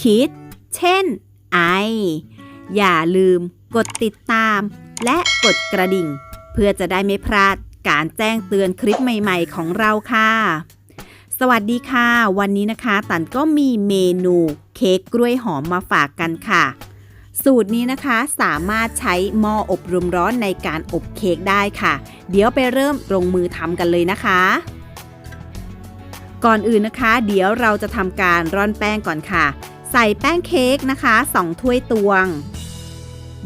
คิด เช่น ไอ อย่าลืมกดติดตาม และกดกระดิ่ง เพื่อจะได้ไม่พลาดการแจ้งเตือนคลิปใหม่ๆของเราค่ะ สวัสดีค่ะ วันนี้นะคะตันก็มีเมนูเค้กกล้วยหอมมาฝากกันค่ะ สูตรนี้นะคะสามารถใช้หม้ออบลมร้อนในการอบเค้กได้ค่ะ เดี๋ยวไปเริ่มลงมือทำกันเลยนะคะก่อนอื่นนะคะ เดี๋ยวเราจะทำการร่อนแป้งก่อนค่ะ ใส่แป้งเค้กนะคะ 2 ถ้วยตวง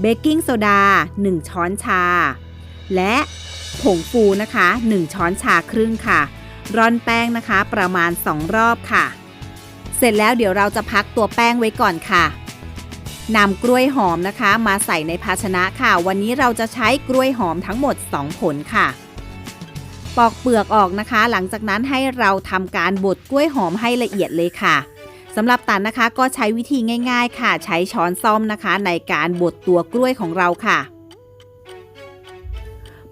เบกกิ้งโซดา 1 ช้อนชา และผงฟูนะคะ 1 ช้อนชาครึ่งค่ะ ร่อนแป้งนะคะประมาณ 2 รอบค่ะ เสร็จแล้วเดี๋ยวเราจะพักตัวแป้งไว้ก่อนค่ะนำกล้วยหอมนะคะ มาใส่ในภาชนะค่ะ วันนี้เราจะใช้กล้วยหอมทั้งหมด 2 ผลค่ะ ปอกเปลือกออกนะคะ หลังจากนั้นให้เราทำการบดกล้วยหอมให้ละเอียดเลยค่ะ สำหรับตันนะคะก็ใช้วิธีง่าย ๆ ค่ะ ใช้ช้อนซ่อมนะคะในการบดตัวกล้วยของเราค่ะ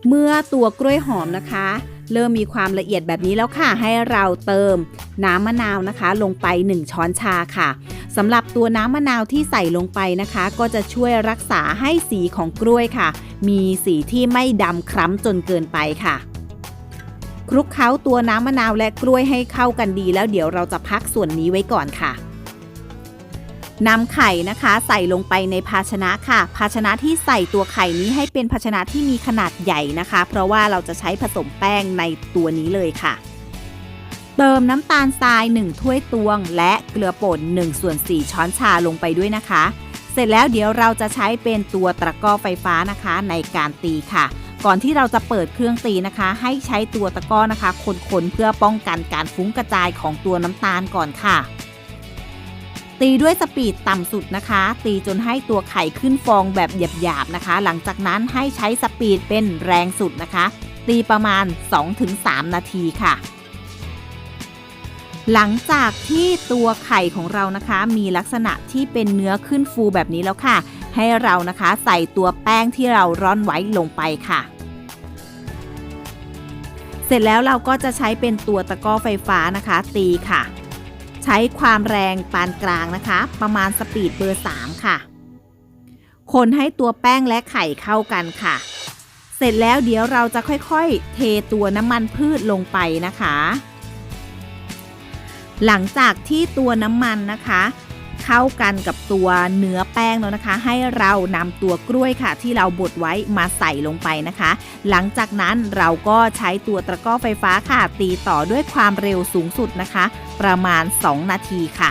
เมื่อตัวกล้วยหอมนะคะ เริ่มมีความละเอียดแบบนี้แล้วค่ะ ให้เราเติมน้ำมะนาวนะคะ ลงไป 1 ช้อนชาค่ะสำหรับตัวน้ำมะนาวที่ใส่ลงไปนะคะ ก็จะช่วยรักษาให้สีของกล้วยค่ะ มีสีที่ไม่ดำคล้ำจนเกินไปค่ะ คลุกเคล้าตัวน้ำมะนาวและกล้วยให้เข้ากันดีแล้วเดี๋ยวเราจะพักส่วนนี้ไว้ก่อนค่ะนำไข่นะคะ ใส่ลงไปในภาชนะค่ะ ภาชนะที่ใส่ตัวไข่นี้ให้เป็นภาชนะที่มีขนาดใหญ่นะคะ เพราะว่าเราจะใช้ผสมแป้งในตัวนี้เลยค่ะ เติมน้ำตาลทราย 1 ถ้วยตวง และเกลือป่น1ส่วน4ช้อนชาลงไปด้วยนะคะ เสร็จแล้วเดี๋ยวเราจะใช้เป็นตัวตะกร้อไฟฟ้านะคะในการตีค่ะ ก่อนที่เราจะเปิดเครื่องตีนะคะ ให้ใช้ตัวตะกร้อนะคะ คนๆเพื่อป้องกันการฟุ้งกระจายของตัวน้ำตาลก่อนค่ะ ตีด้วยสปีดต่ำสุดนะคะ ตีจนให้ตัวไข่ขึ้นฟองแบบหยาบๆนะคะ หลังจากนั้นให้ใช้สปีดเป็นแรงสุดนะคะ ตีประมาณ 2-3 นาทีค่ะหลังจากที่ตัวไข่ของเรานะคะ มีลักษณะที่เป็นเนื้อขึ้นฟูแบบนี้แล้วค่ะ ให้เรานะคะใส่ตัวแป้งที่เราร่อนไว้ลงไปค่ะ เสร็จแล้วเราก็จะใช้เป็นตัวตะกร้อไฟฟ้านะคะ ตีค่ะ ใช้ความแรงปานกลางนะคะ ประมาณสปีดเบอร์ 3 ค่ะ คนให้ตัวแป้งและไข่เข้ากันค่ะ เสร็จแล้วเดี๋ยวเราจะค่อยๆ เทตัวน้ำมันพืชลงไปนะคะ หลังจากที่ตัวน้ำมันนะคะ เข้ากันกับตัวเนื้อแป้งแล้วนะคะ ให้เรานำตัวกล้วยค่ะ ที่เราบดไว้มาใส่ลงไปนะคะ หลังจากนั้นเราก็ใช้ตัวตะกร้อไฟฟ้าค่ะ ตีต่อด้วยความเร็วสูงสุดนะคะ ประมาณ 2 นาทีค่ะ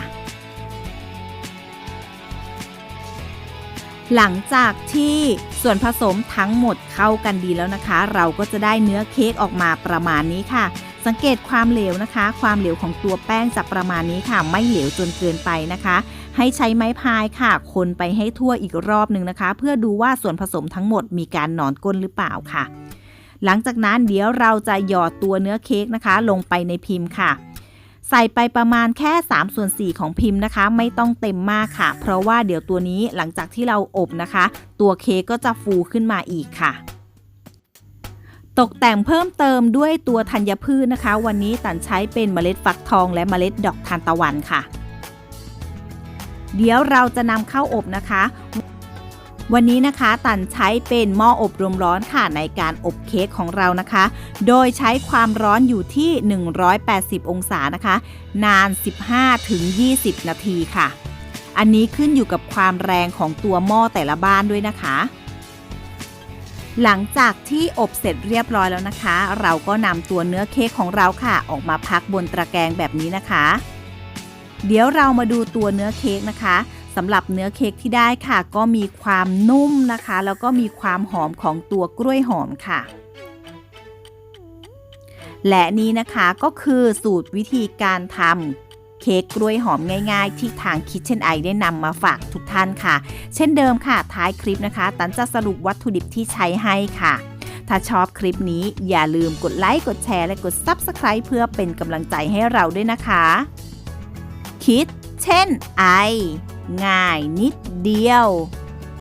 หลังจากที่ส่วนผสมทั้งหมดเข้ากันดีแล้วนะคะ เราก็จะได้เนื้อเค้กออกมาประมาณนี้ค่ะ สังเกตความเหลวนะคะ ความเหลวของตัวแป้งจะประมาณนี้ค่ะ ไม่เหลวจนเกินไปนะคะ ให้ใช้ไม้พายค่ะ คนไปให้ทั่วอีกรอบหนึ่งนะคะ เพื่อดูว่าส่วนผสมทั้งหมดมีการหนอนก้นหรือเปล่าค่ะ หลังจากนั้นเดี๋ยวเราจะหยอดตัวเนื้อเค้กนะคะ ลงไปในพิมพ์ค่ะ ใส่ไปประมาณแค่3ส่วน4ของพิมพ์นะคะ ไม่ต้องเต็มมากค่ะ เพราะว่าเดี๋ยวตัวนี้หลังจากที่เราอบนะคะ ตัวเค้กก็จะฟูขึ้นมาอีกค่ะตกแต่งเพิ่มเติมด้วยตัวธัญพืชนะคะ วันนี้ตันใช้เป็นเมล็ดฟักทองและเมล็ดดอกทานตะวันค่ะ เดี๋ยวเราจะนำเข้าอบนะคะ วันนี้นะคะตันใช้เป็นหม้ออบรมร้อนค่ะในการอบเค้กของเรานะคะ โดยใช้ความร้อนอยู่ที่ 180 องศานะคะ นาน 15-20 นาทีค่ะ อันนี้ขึ้นอยู่กับความแรงของตัวหม้อแต่ละบ้านด้วยนะคะ หลังจากที่อบเสร็จเรียบร้อยแล้วนะคะ เราก็นำตัวเนื้อเค้กของเราค่ะ ออกมาพักบนตะแกรงแบบนี้นะคะ เดี๋ยวเรามาดูตัวเนื้อเค้กนะคะ สำหรับเนื้อเค้กที่ได้ค่ะ ก็มีความนุ่มนะคะ แล้วก็มีความหอมของตัวกล้วยหอมค่ะ และนี่นะคะก็คือสูตรวิธีการทำเค้กกล้วยหอมง่ายๆ ที่ทาง Kitchen Eye ได้นำมาฝากทุกท่านค่ะ เช่นเดิมค่ะ ท้ายคลิปนะคะ ตันจะสรุปวัตถุดิบที่ใช้ให้ค่ะ ถ้าชอบคลิปนี้อย่าลืมกดไลค์ กดแชร์ และกด Subscribe เพื่อเป็นกำลังใจให้เราด้วยนะคะ คิดเช่นไอ ง่ายนิดเดียว